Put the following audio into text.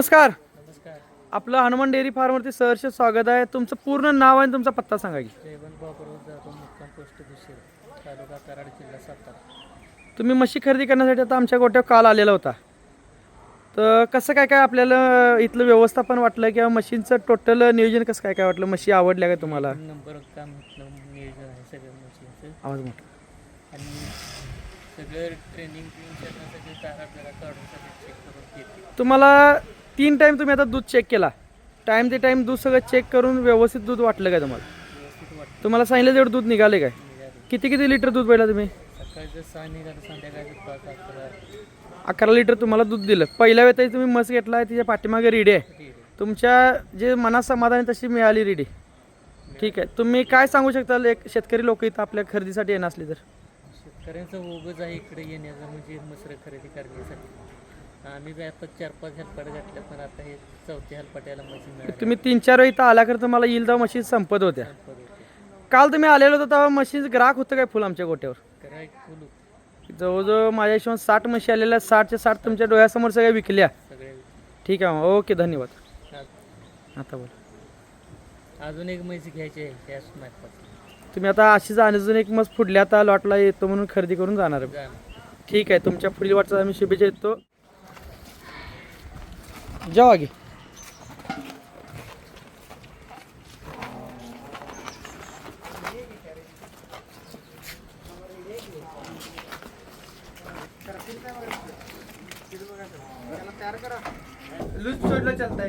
नमस्कार. आपलं हनुमान डेअरी फार्मवरती सहर्ष स्वागत आहे. तुमचं पूर्ण नाव आणि तुमचा पत्ता सांगा की. तुम्ही म्हशी खरेदी करण्यासाठी आता आमच्या गोट्यावर काल आलेला होता. तर कसं काय काय आपल्याला इथलं व्यवस्थापन वाटलं किंवा मशीनचं टोटल नियोजन कसं काय काय वाटलं? म्हशी आवडल्या का तुम्हाला? नंबर काम इथलं नियोजन आहे सगळ्या मशीनचं आवाज मोठा. आणि सगळं ट्रेनिंग तुम्हाला तीन टाईम तुम्ही आता दूध चेक केला. टाईम ते टाईम दूध सगळं चेक करून व्यवस्थित दूध वाटलं काय तुम्हाला? तुम्हाला सांगितलं तेवढं दूध निघाले काय? किती किती लिटर दूध पहिला तुम्ही? अकरा. लिटर तुम्हाला दूध दिलं. पहिल्या वेळेस तुम्ही मस घेतला आहे तिच्या पाठीमागे रेडी आहे. तुमच्या जे मनात समाधान आहे तशी मिळाली रेडी. ठीक आहे. तुम्ही काय सांगू शकता एक शेतकरी लोक इथं आपल्या खरेदीसाठी येणं असले तर. शेतकऱ्यांचं ओघच आहे इकडे येण्याचं म्हणजे मसरं खरेदी करण्यासाठी. आम्ही बी आता चार पाच हेलपाट घातल्या पण आता हे चौथ्या हेलपाट्याला मशीन मिळाली. तुम्ही तीन चार वेळी इथं आल्याकर तुम्हाला येईल तेव्हा मशीन संपत होत्या. काल तुम्ही आलेलो होता तेव्हा मशीन ग्राहक होतं काय फुल आमच्या गोट्यावर? कराय फुल जवळजवळ माझ्या हिशोबाने साठ म्हशी आलेल्या साठच्या साठ तुमच्या डोळ्यासमोर सगळ्या विकल्या. ठीक आहे ओके धन्यवाद. आज- आता बोला. अजून एक म्हैस घ्यायची आहे तुम्ही आता अशीच अजून एक मस्त पुढल्या आता लॉटला येतो म्हणून खरेदी करून जाणार आहे. जाणं ठीक आहे तुमच्या पुढील वाटचा आम्ही शुभेच्छा देतो. जाऊ आगे लूज सोडलं चालतंय.